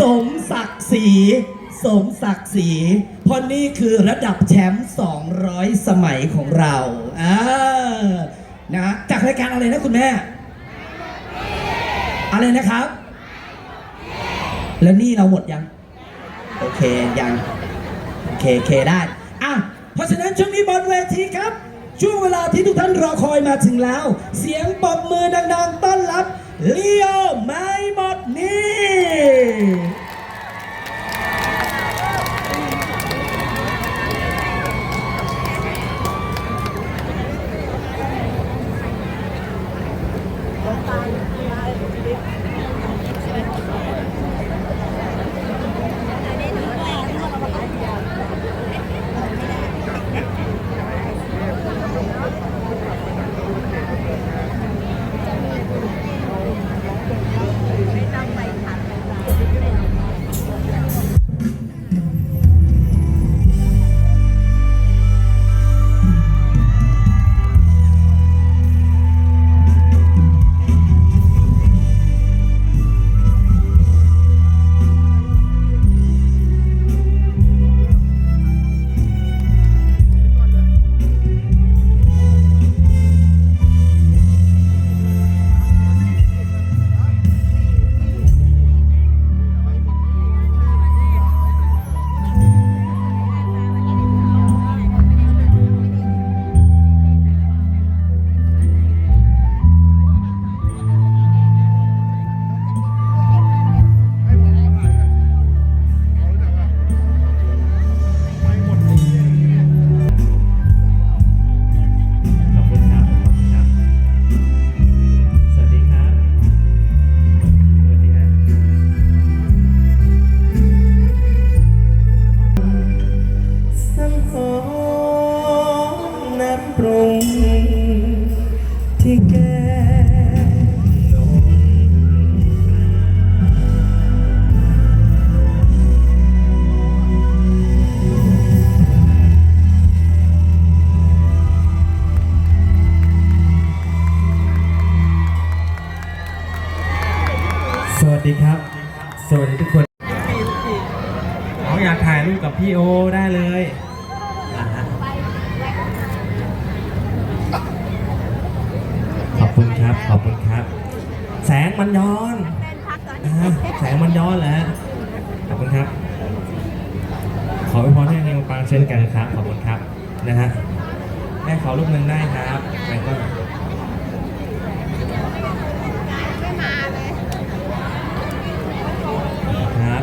สมศักดิ์ศรีสมศักดิ์ศรีเพราะนี่คือระดับแชมป์200 สมัยของเราอ่านะฮะจากรายการอะไรนะคุณแม่ อะไรนะครับ แล้วนี่เราหมดยัง โอเคยัง โอเคโอเคได้อะเพราะฉะนั้นช่วงนี้บนเวทีครับ ช่วงเวลาที่ทุกท่านรอคอยมาถึงแล้ว เสียงปรบมือดัง ๆ ต้อนรับเลีโอไม่หมดนี่ สวัสดีครับ สวัสดีทุกคนเขาอยากถ่ายรูปกับพี่โอได้เลยอ่าฮะขอบคุณครับ ขอบคุณครับ แสงมันย้อนอ่าแสงมันย้อนแหละขอบคุณครับ ขอไปพรให้เฮงปังเช่นกันครับ ขอบคุณครับ นะฮะแม่ขอรูปหนึ่งได้ครับแม่ก็ครับ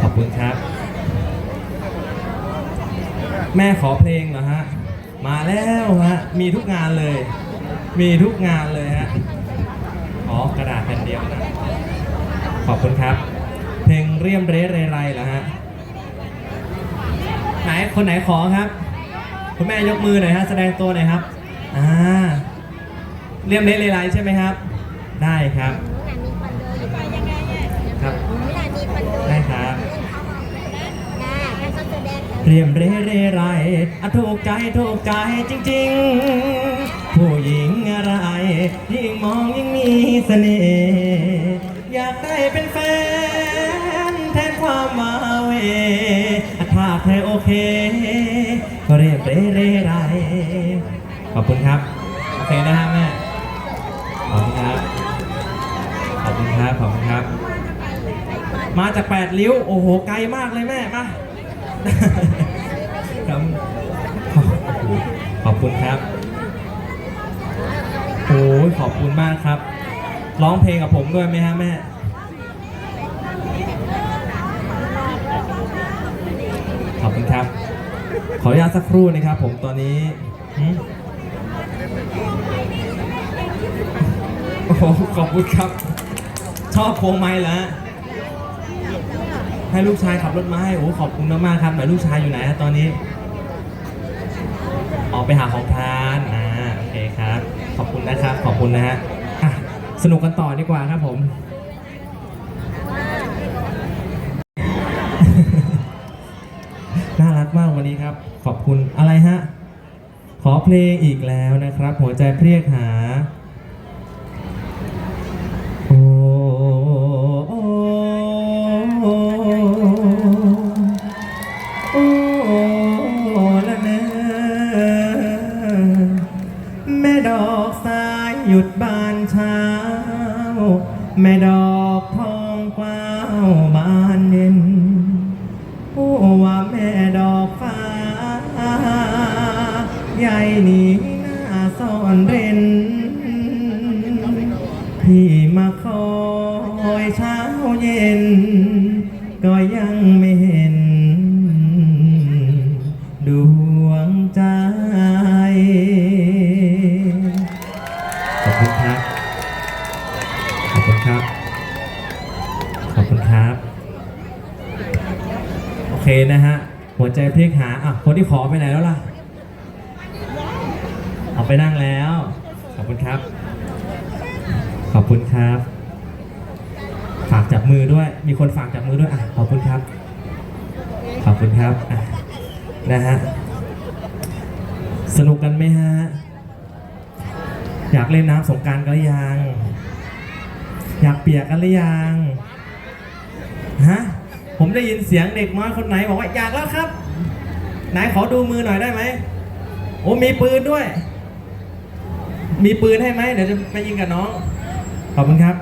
ขอบคุณครับ แม่ขอเพลงเหรอฮะ มาแล้วฮะ มีทุกงานเลย มีทุกงานเลยฮะอ๋อกระดาษแผ่นเดียวนะ ขอบคุณครับ เพลงเรียมเรเรไรเหรอฮะ ไหน คนไหนขอครับ คุณแม่ยกมือหน่อยฮะ แสดงตัวหน่อยครับ อ่า เรียมเรเรไรใช่ไหมครับ ได้ครับ ครับ ได้ครับ เรียมเรเรไรอะถูกใจถูกใจจริง ๆ ผู้หญิงอะไร ยิ่งมองยิ่งมีเสน่ห์อยากได้เป็นแฟน แทนความมาเวถ้าเธอโอเค ก็เรียมเรเรไรขอบคุณครับ โอเคนะฮะแม่ขอบคุณครับ ขอบคุณครับ ขอบคุณครับ มาจากแปดริ้ว โอ้โห ไกลมากเลยแม่ มา ครับขอบคุณครับโอ้ยขอบคุณมากครับ ร้องเพลงกับผมด้วยไหมฮะแม่ขอบคุณครับ ขออนุญาตสักครู่นะครับ ผมตอนนี้หืมโอ้โหขอบคุณครับ ชอบพวงไม้แล้ว ให้ลูกชายขับรถมาให้โอ้ขอบคุณมากๆครับไหนลูกชายอยู่ไหนฮะตอนนี้ ออกไปหาของทานอ่าโอเคครับ ขอบคุณนะครับ ขอบคุณนะฮะอะสนุกกันต่อดีกว่าครับผม น่ารักมากวันนี้ครับ ขอบคุณอะไรฮะ ขอเพลงอีกแล้วนะครับ หัวใจเพรียกหา พี่มาคอยเช้าเย็น ก็ยังไม่เห็น ดวงใจ ขอบคุณครับ ขอบคุณครับ ขอบคุณครับ โอเคนะฮะ หัวใจเพลิกหา อะ คนที่ขอไปไหนแล้วล่ะ เอาไปนั่งแล้ว ขอบคุณครับ ขอบคุณครับ ฝากจับมือด้วย มีคนฝากจับมือด้วยอะขอบคุณครับ ขอบคุณครับอะนะฮะ สนุกกันไหมฮะ อยากเล่นน้ำสงการกันหรือยัง อยากเปียกกันหรือยัง ฮะ ผมได้ยินเสียงเด็กน้อยคนไหนบอกว่าอยากแล้วครับ ไหนขอดูมือหน่อยได้ไหมโอ้มีปืนด้วย มีปืนให้ไหมเดี๋ยวจะไปยิงกับน้อง ขอบคุณครับ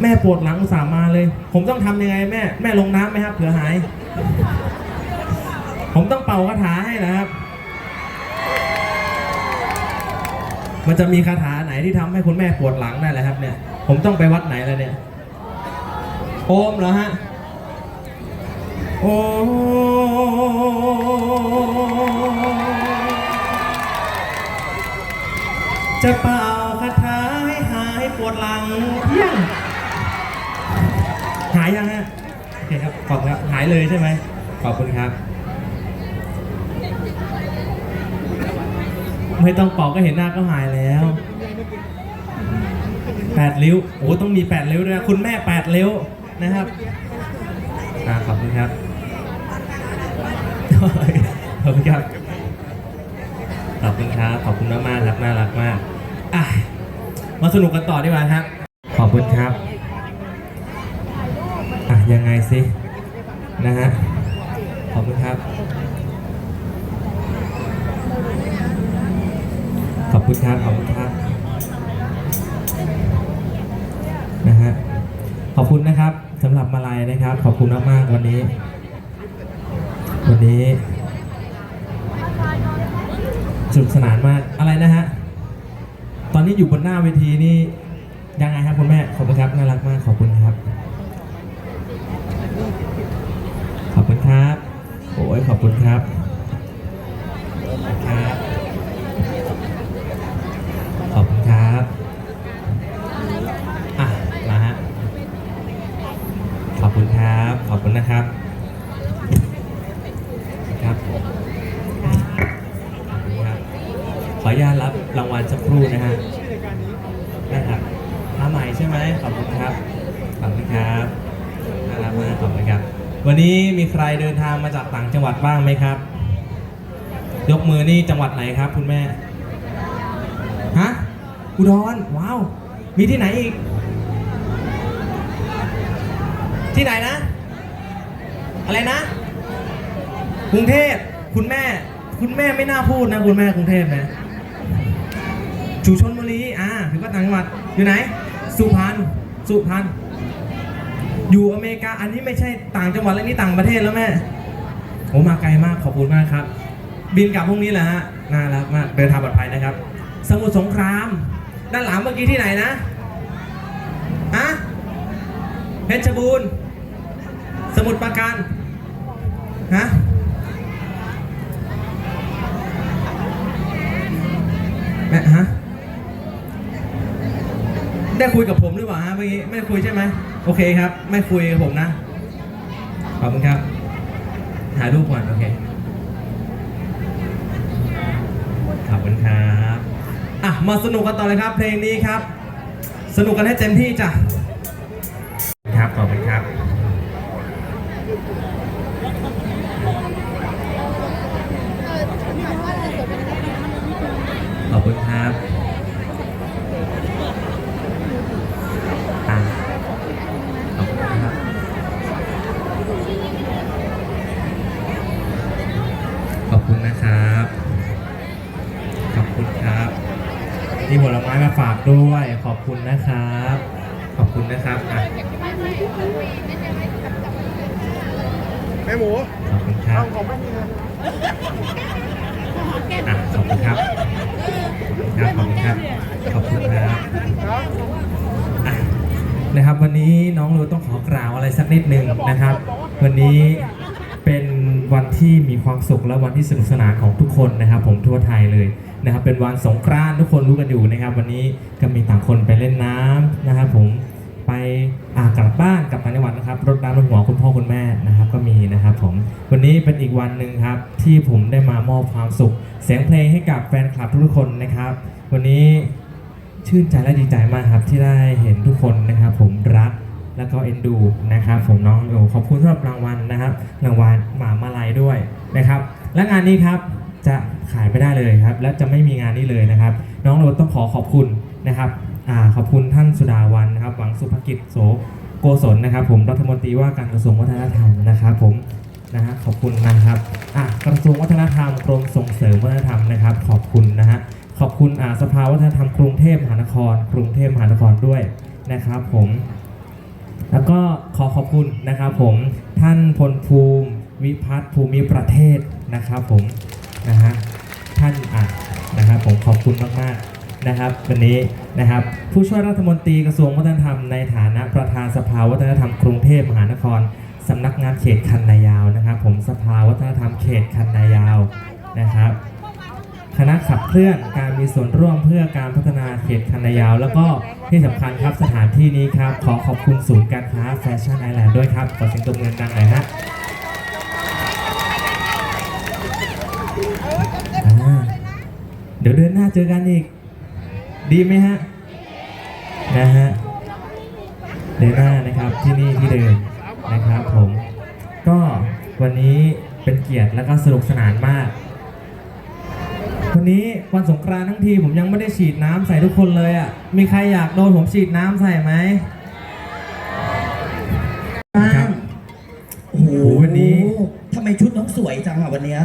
แม่ปวดหลังอุตส่าห์มาเลย ผมต้องทำยังไงแม่ แม่ลงน้ำไหมครับเผื่อหาย ผมต้องเป่าคาถาให้นะครับ มันจะมีคาถาไหนที่ทำให้คุณแม่ปวดหลังได้เลยครับ เนี่ย ผมต้องไปวัดไหนแล้วเนี่ยโอมเหรอฮะโอจะเป่า คาถาให้หายปวดหลังเพียงหายยังฮะโอเคครับขอบคุณครับหายเลยใช่ไหมขอบคุณครับ ไม่ต้องเป่าก็เห็นหน้าก็หายแล้วแปดริ้วโอ้ต้องมีแปดริ้วด้วยนะคุณแม่แปดริ้วนะครับอ่าขอบคุณครับขอบคุณครับขอบคุณครับขอบคุณมากมากๆครับน่ารักมาก อะมาสนุกกันต่อดีกว่าครับ ขอบคุณครับ อะยังไงสินะฮะ ขอบคุณครับ ขอบคุณครับ ขอบคุณครับ นะฮะ ขอบคุณนะครับสำหรับมาลัยนะครับ ขอบคุณมากๆวันนี้ วันนี้สนุกสนานมากอะไรนะฮะ ตอนนี้อยู่บนหน้าเวทีนี่ยังไงครับคุณแม่ขอบคุณครับน่ารักมากขอบคุณครับ ขอบคุณครับโอ้ยขอบคุณครับครับขอบคุณครับอะมาฮะขอบคุณครับ ขอบคุณนะครับ ขอบคุณครับ ขออนุญาตรับรางวัลสักครู่นะฮะนะครับมาใหม่ใช่ไหมขอบคุณครับขอบคุณครับน่ารักมากขอบคุณครับ วันนี้มีใครเดินทางมาจากต่างจังหวัดบ้างไหมครับ ยกมือนี่จังหวัดไหนครับ คุณแม่ฮะอุดรว้าว มีที่ไหนอีก ที่ไหนนะ อะไรนะ กรุงเทพคุณแม่ คุณแม่ไม่น่าพูดนะ คุณแม่กรุงเทพนะ ชูชนบุรีอ่าถือว่าต่างจังหวัดอยู่ไหน สุพรรณสุพรรณอยู่อเมริกาอันนี้ไม่ใช่ต่างจังหวัดแล้วนี่ต่างประเทศแล้วแม่โอ้มาไกลมากขอบคุณมากครับ บินกลับพรุ่งนี้แหละฮะน่ารักมากเดินทางปลอดภัยนะครับ สมุทรสงคราม ด้านหลังเมื่อกี้ที่ไหนนะฮะเพชรบูรณ์สมุทรปราการฮะแม่ฮะ ได้คุยกับผมหรือเปล่าฮะเมื่อกี้ไม่ได้คุยใช่ไหมโอเคครับ ไม่คุยกับผมนะ ขอบคุณครับ ถ่ายรูปก่อนโอเค ขอบคุณครับ อะ มาสนุกกันต่อเลยครับ เพลงนี้ครับ สนุกกันให้เต็มที่จ้ะ ครับ ขอบคุณครับขอบคุณครับ ด้วยขอบคุณนะครับ ขอบคุณนะครับอะแม่หมูขอบคุณครับเอาของไม่มีนะอะขอบคุณครับขอบคุณครับขอบคุณครับครับ อะนะครับ วันนี้น้องรูต้องขอกล่าวอะไรสักนิดหนึ่งนะครับ วันนี้เป็น วันที่มีความสุขและวันที่สนุกสนานของทุกคนนะครับ ผมทั่วไทยเลยนะครับ เป็นวันสงกรานต์ทุกคนรู้กันอยู่นะครับ วันนี้ก็มีต่างคนไปเล่นน้ำนะครับ ผมไปอ่ากลับบ้านกลับต่างจังหวัดนะครับรดน้ำดหัวคุณพ่อคุณแม่นะครับ ก็มีนะครับ ผมวันนี้เป็นอีกวันหนึ่งครับ ที่ผมได้มามอบความสุข เสียงเพลงให้กับแฟนคลับทุกๆคนนะครับ วันนี้ชื่นใจและดีใจมากครับที่ได้เห็นทุกคนนะครับ ผมรัก แล้วก็เอ็นดูนะครับผมน้องโอขอบคุณสำหรับรางวัลนะครับรางวัลหมามาลัยด้วยนะครับ และงานนี้ครับจะขายไม่ได้เลยครับ และจะไม่มีงานนี้เลยนะครับ น้องโรต้องขอขอบคุณนะครับอขอบคุณท่านสุดาวันนะครับ หวังสุภกิจโสโกศลนะครับ ผมรัฐมนตรีว่าการกระทรวงวัฒนธรรมนะครับ ผมนะฮะขอบคุณนะครับอะกระทรวงวัฒนธรรมกรมส่งเสริมวัฒนธรรมนะครับ ขอบคุณนะฮะขอบคุณอ่าสภาวัฒนธรรมกรุงเทพมหานคร กรุงเทพมหานครด้วยนะครับ ผม แล้วก็ขอขอบคุณนะครับผมท่านพลภูมิวิพัฒน์ภูมิประเทศนะครับผมนะฮะท่านอะนะครับผมขอบคุณมากๆนะครับวันนี้นะครับผู้ช่วยรัฐมนตรีกระทรวงวัฒนธรรมในฐานะประธานสภาวัฒนธรรมกรุงเทพมหานครสำนักงานเขตคันนายาวนะครับ ผมสภาวัฒนธรรมเขตคันนายาวนะครับ คณะขับเคลื่อนการมีส่วนร่วมเพื่อการพัฒนาเขตคันนายาว แล้วก็ที่สำคัญครับสถานที่นี้ครับ ขอขอบคุณศูนย์การค้าแฟชั่นไอแลนด์ด้วยครับ ขอเสียงตบมือดังหน่อยฮะเดี๋ยวเดือนหน้าเจอกันอีก ดีไหมฮะ นะฮะเดือนหน้านะครับที่นี่ที่เดิมนะครับผม ก็วันนี้เป็นเกียรติและก็สนุกสนานมาก วันนี้วันสงกรานต์ทั้งทีผมยังไม่ได้ฉีดน้ำใส่ทุกคนเลยอะ มีใครอยากโดนผมฉีดน้ำใส่ไหม บ้างโอ้โหวันนี้ ทำไมชุดน้องสวยจังอะวันเนี้ย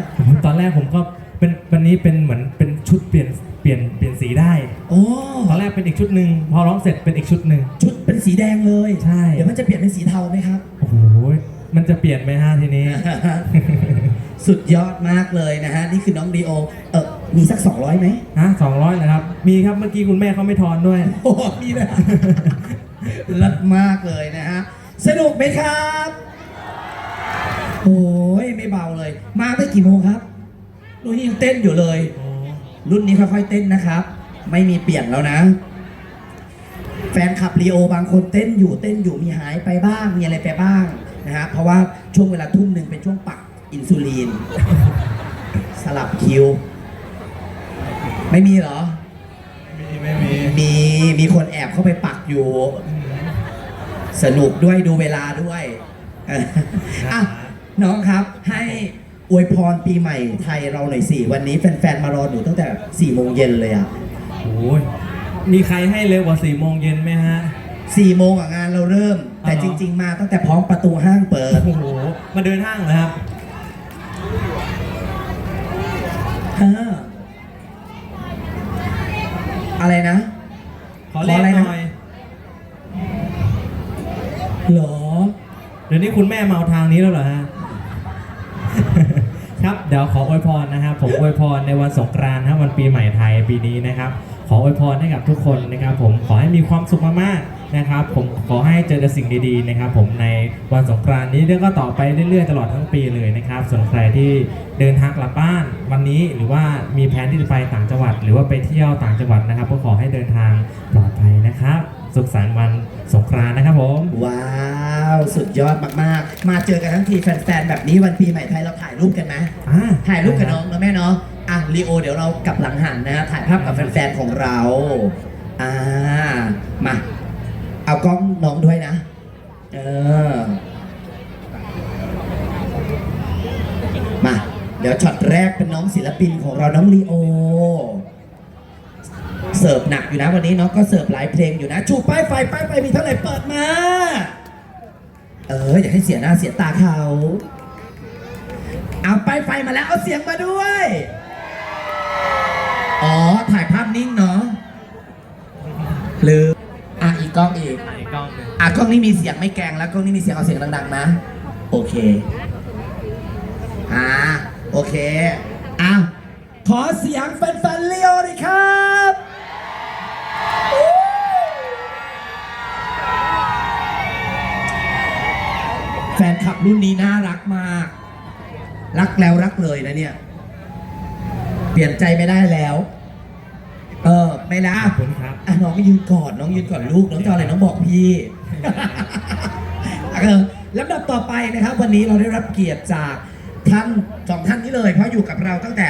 ตอนแรกผมก็เป็นวันนี้เป็นเหมือนเป็นชุดเปลี่ยนเปลี่ยนเปลี่ยนสีได้ โอ้ตอนแรกเป็นอีกชุดหนึ่งพอร้องเสร็จเป็นอีกชุดหนึ่ง ชุดเป็นสีแดงเลยใช่ เดี๋ยวมันจะเปลี่ยนเป็นสีเทาไหมครับ โอ้โหมันจะเปลี่ยนไหมฮะทีนี้ สุดยอดมากเลยนะฮะ นี่คือน้องดีโอ เออ มีสัก200ไหมฮะสองร้อยนะครับ มีครับเมื่อกี้คุณแม่เขาไม่ทอนด้วย โอ้โหมีนะลัดมากเลยนะฮะ สนุกไหมครับ โอ้ยไม่เบาเลย มาตั้งกี่โมงครับรุ่นนี้ยังเต้นอยู่เลย รุ่นนี้ค่อยๆเต้นนะครับ ไม่มีเปลี่ยนแล้วนะ แฟนคลับลีโอบางคนเต้นอยู่เต้นอยู่มีหายไปบ้างมีอะไรไปบ้างนะฮะเพราะว่าช่วงเวลาทุ่มหนึ่งเป็นช่วงปักอินซูลินสลับคิว ไม่มีเหรอ มีไม่มีมีมีคนแอบเข้าไปปักอยู่ สนุกด้วยดูเวลาด้วยเอออะน้องครับ ให้อวยพรปีใหม่ไทยเราหน่อยสิวันนี้แฟนๆมารอหนูตั้งแต่4ี่โมงเย็นเลยอะโอ้ยมีใครให้เร็วกว่าสี่โมงเย็นไหมฮะ สี่โมงอะงานเราเริ่ม แต่อ๋อเหรจอ ริง ๆ มาตั้งแต่พร้อมประตูห้างเปิด โอ้โห มาเดินห้างเหรอครับเออ อะไรนะ ขอเลขขออะไรหนะน่อยเหรอ เดี๋ยวนี้คุณแม่เมาทางนี้แล้วเหรอฮะ ครับเดี๋ยวขออวยพรนะครับ ผมอวยพรในวันสงกรานต์นะครับวันปีใหม่ไทยปีนี้นะครับ ขออวยพรให้กับทุกคนนะครับ ผมขอให้มีความสุขมากๆ นะครับผมขอให้เจอแต่สิ่งดีๆนะครับ ผมในวันสงกรานต์นี้เรื่องก็ต่อไปเรื่อยๆตลอดทั้งปีเลยนะครับส่วนใครที่เดินทางกลับบ้านวันนี้หรือว่ามีแผนที่จะไปต่างจังหวัด หรือว่าไปเที่ยวต่างจังหวัดนะครับ ก็ขอให้เดินทางปลอดภัยนะครับ สุขสันต์วันสงกรานต์นะครับผมว้าวสุดยอดมากๆ มาเจอกันทั้งทีแฟนๆแบบนี้วันปีใหม่ไทยเราถ่ายรูปกันไหมอ่าถ่ายรูปกับน้องนะแม่เนาะอะลีโอเดี๋ยวเรากลับหลังหันนะถ่ายภาพกับแฟนๆของเราอ่ามา เอากล้องน้องด้วยนะ เออ มา เดี๋ยวช็อตแรกเป็นน้องศิลปินของเราน้องลีโอ เสิร์ฟหนักอยู่นะวันนี้น้องก็เสิร์ฟหลายเพลงอยู่นะ ชูป้ายไฟป้ายไฟมีเท่าไหร่เปิดมา เออ อย่าให้เสียหน้าเสียตาเขา เอาป้ายไฟมาแล้วเอาเสียงมาด้วย อ๋อ ถ่ายภาพนิ่งเนาะหรือ กกล้องอีก ไหนกล้องหนึ่งอะกล้องนี้มีเสียงไม่แกงแล้วกล้องนี้มีเสียงเอาเสียงดังๆนะโอเคอ่าโอเคอ้าวขอเสียงแฟนๆเลียวหน่อยครับแฟนคลับรุ่นนี้น่ารักมาก รักแล้วรักเลยนะเนี่ย เปลี่ยนใจไม่ได้แล้ว เออไม่ละขอบคุณครับอะน้องยืนก่อนน้องยืนก่อนลูกน้องจะเอาอะไรน้องบอกพี่ เออลำดับต่อไปนะครับ วันนี้เราได้รับเกียรติจากท่านสองท่านนี้เลยเพราะอยู่กับเราตั้งแต่